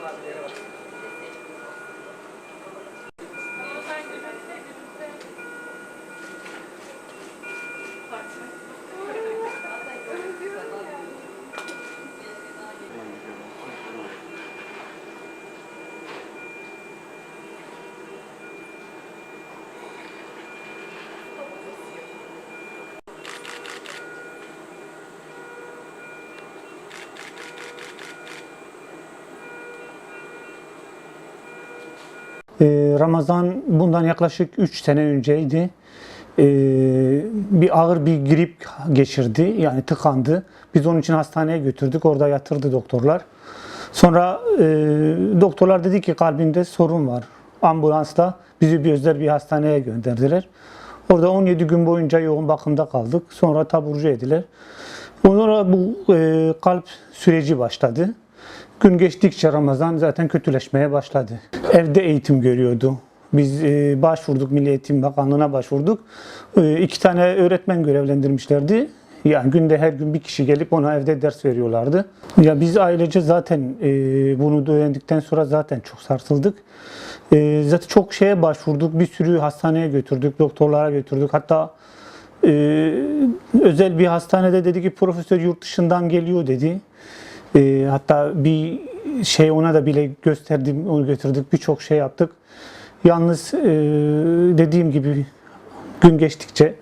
Ee, Ramazan bundan yaklaşık 3 sene önceydi. Ee, bir ağır bir grip geçirdi. Yani tıkandı. Biz onun için hastaneye götürdük. Orada yatırdı doktorlar. Sonra e, doktorlar dedi ki kalbinde sorun var. Ambulansla bizi bir özel bir hastaneye gönderdiler. Orada 17 gün boyunca yoğun bakımda kaldık. Sonra taburcu ediler. Sonra bu e, kalp süreci başladı. Gün geçtikçe Ramazan zaten kötüleşmeye başladı. Evde eğitim görüyordu. Biz e, başvurduk, Milli Eğitim Bakanlığı'na başvurduk. E, iki tane öğretmen görevlendirmişlerdi. Yani günde her gün bir kişi gelip ona evde ders veriyorlardı. Ya biz ailece zaten e, bunu öğrendikten sonra zaten çok sarsıldık. E, zaten çok şeye başvurduk. Bir sürü hastaneye götürdük, doktorlara götürdük. Hatta e, özel bir hastanede dedi ki profesör yurt dışından geliyor dedi. E, hatta bir şey ona da bile gösterdim, onu götürdük. Birçok şey yaptık. Yalnız e, dediğim gibi gün geçtikçe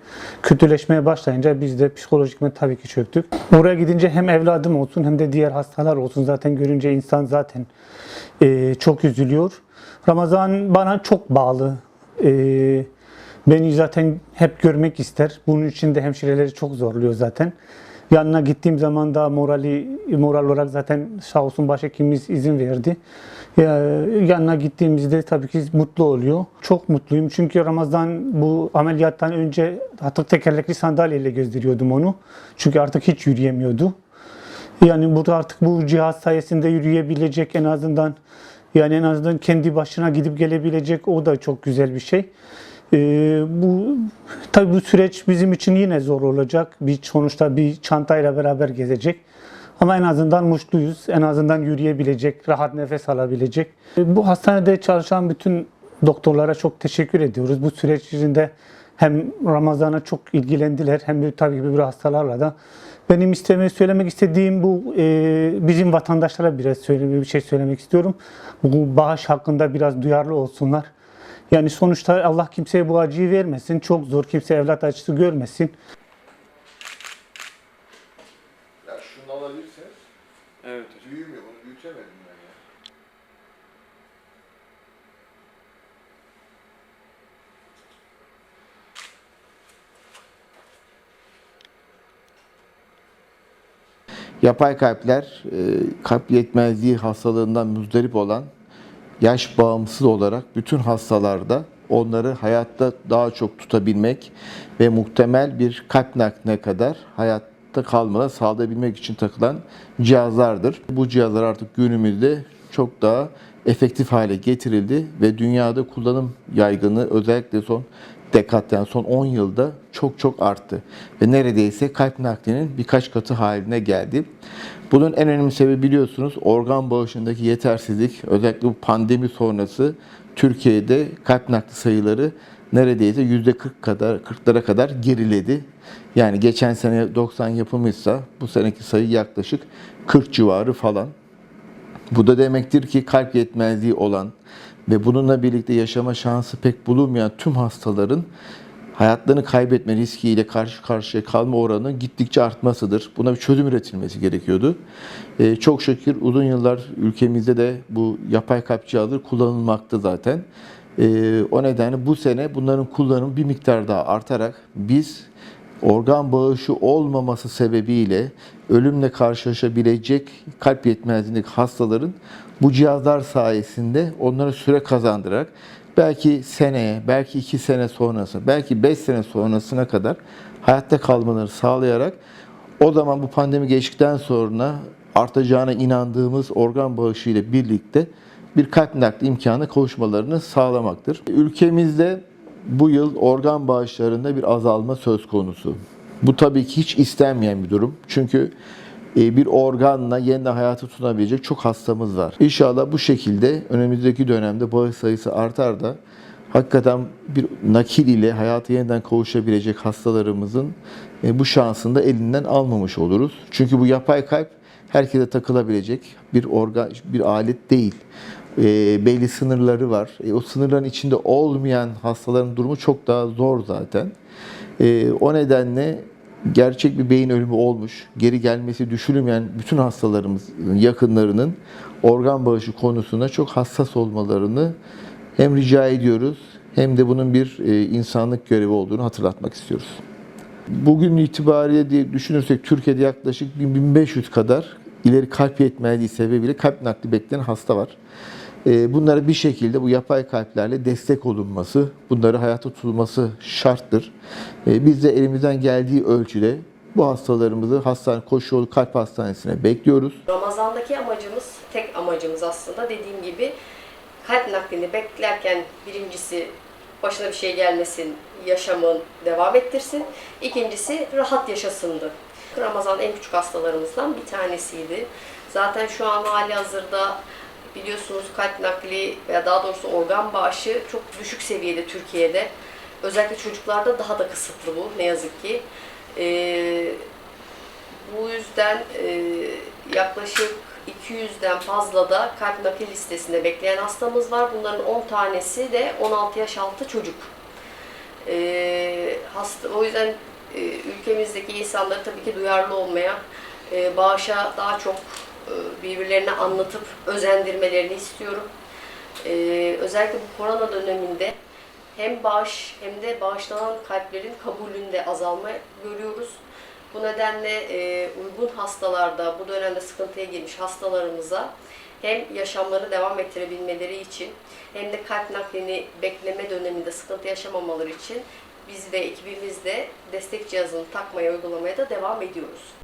kötüleşmeye başlayınca biz de psikolojikmen tabii ki çöktük. Oraya gidince hem evladım olsun hem de diğer hastalar olsun zaten görünce insan zaten e, çok üzülüyor. Ramazan bana çok bağlı. E, beni zaten hep görmek ister. Bunun için de hemşireleri çok zorluyor zaten. Yanına gittiğim zaman da morali moral olarak zaten sağ olsun başhekimimiz izin verdi. Ya, yanına gittiğimizde tabii ki mutlu oluyor. Çok mutluyum çünkü Ramazan bu ameliyattan önce artık tekerlekli sandalyeyle gezdiriyordum onu. Çünkü artık hiç yürüyemiyordu. Yani burada artık bu cihaz sayesinde yürüyebilecek en azından yani en azından kendi başına gidip gelebilecek o da çok güzel bir şey. Ee, bu tabii bu süreç bizim için yine zor olacak. Bir sonuçta bir çantayla beraber gezecek. Ama en azından mutluyuz. En azından yürüyebilecek, rahat nefes alabilecek. Ee, Bu hastanede çalışan bütün doktorlara çok teşekkür ediyoruz. Bu süreç içinde hem Ramazan'a çok ilgilendiler hem de tabii ki bir hastalarla da. Benim isteme, söylemek istediğim bu e, bizim vatandaşlara biraz söyle, bir şey söylemek istiyorum. Bu bağış hakkında biraz duyarlı olsunlar. Yani sonuçta Allah kimseye bu acıyı vermesin. Çok zor. Kimse evlat acısı görmesin. Ya şunu alabilirsiniz. Evet hocam. Büyümüyor. Bunu büyütemedim ben ya. Yapay kalpler, e, kalp yetmezliği hastalığından muzdarip olan yaş bağımsız olarak bütün hastalarda onları hayatta daha çok tutabilmek ve muhtemel bir kalp nakline kadar hayatta kalmada sağlayabilmek için takılan cihazlardır. Bu cihazlar artık günümüzde çok daha efektif hale getirildi ve dünyada kullanım yaygınlığı özellikle son dekat yani son 10 yılda çok çok arttı. Ve neredeyse kalp naklinin birkaç katı haline geldi. Bunun en önemli sebebi biliyorsunuz organ bağışındaki yetersizlik. Özellikle bu pandemi sonrası Türkiye'de kalp nakli sayıları neredeyse %40 kadar 40'lara kadar geriledi. Yani geçen sene 90 yapımıysa bu seneki sayı yaklaşık 40 civarı falan. Bu da demektir ki kalp yetmezliği olan ve bununla birlikte yaşama şansı pek bulunmayan tüm hastaların hayatlarını kaybetme riskiyle karşı karşıya kalma oranının gittikçe artmasıdır. Buna bir çözüm üretilmesi gerekiyordu. Ee, çok şükür uzun yıllar ülkemizde de bu yapay kalp cihazları kullanılmakta zaten. Ee, o nedenle bu sene bunların kullanımı bir miktar daha artarak biz organ bağışı olmaması sebebiyle ölümle karşılaşabilecek kalp yetmezliğindeki hastaların bu cihazlar sayesinde onlara süre kazandırarak belki seneye, belki iki sene sonrası, belki beş sene sonrasına kadar hayatta kalmalarını sağlayarak o zaman bu pandemi geçtikten sonra artacağına inandığımız organ bağışı ile birlikte bir kalp nakli imkanı kavuşmalarını sağlamaktır. Ülkemizde bu yıl organ bağışlarında bir azalma söz konusu. Bu tabii ki hiç istenmeyen bir durum. Çünkü e, bir organla yeniden hayatı tutunabilecek çok hastamız var. İnşallah bu şekilde önümüzdeki dönemde bağış sayısı artar da hakikaten bir nakil ile hayata yeniden kavuşabilecek hastalarımızın e, bu şansını da elinden almamış oluruz. Çünkü bu yapay kalp herkese takılabilecek bir organ, bir alet değil. E, belli sınırları var. E, o sınırların içinde olmayan hastaların durumu çok daha zor zaten. E, o nedenle gerçek bir beyin ölümü olmuş, geri gelmesi düşünülmeyen bütün hastalarımızın yakınlarının organ bağışı konusunda çok hassas olmalarını hem rica ediyoruz hem de bunun bir e, insanlık görevi olduğunu hatırlatmak istiyoruz. Bugün itibariyle diye düşünürsek Türkiye'de yaklaşık 1500 kadar ileri kalp yetmezliği sebebiyle kalp nakli bekleyen hasta var. E, Bunlara bir şekilde bu yapay kalplerle destek olunması, bunları hayata tutulması şarttır. E, Biz de elimizden geldiği ölçüde bu hastalarımızı hastane Koşuyolu Kalp Hastanesi'ne bekliyoruz. Ramazan'daki amacımız, tek amacımız aslında dediğim gibi kalp naklini beklerken birincisi başına bir şey gelmesin, yaşamın devam ettirsin. İkincisi rahat yaşasındı. Ramazan en küçük hastalarımızdan bir tanesiydi. Zaten şu an hali hazırda biliyorsunuz kalp nakli veya daha doğrusu organ bağışı çok düşük seviyede Türkiye'de. Özellikle çocuklarda daha da kısıtlı bu ne yazık ki. Ee, bu yüzden e, yaklaşık 200'den fazla da kalp nakil listesinde bekleyen hastamız var. Bunların 10 tanesi de 16 yaş altı çocuk. E, hasta, o yüzden e, ülkemizdeki insanları tabii ki duyarlı olmaya, e, bağışa daha çok birbirlerine anlatıp özendirmelerini istiyorum. E, özellikle bu korona döneminde hem bağış hem de bağışlanan kalplerin kabulünde azalma görüyoruz. Bu nedenle e, uygun hastalarda, bu dönemde sıkıntıya girmiş hastalarımıza hem yaşamlarını devam ettirebilmeleri için hem de kalp naklini bekleme döneminde sıkıntı yaşamamaları için biz ve ekibimiz de destek cihazını takmaya, uygulamaya da devam ediyoruz.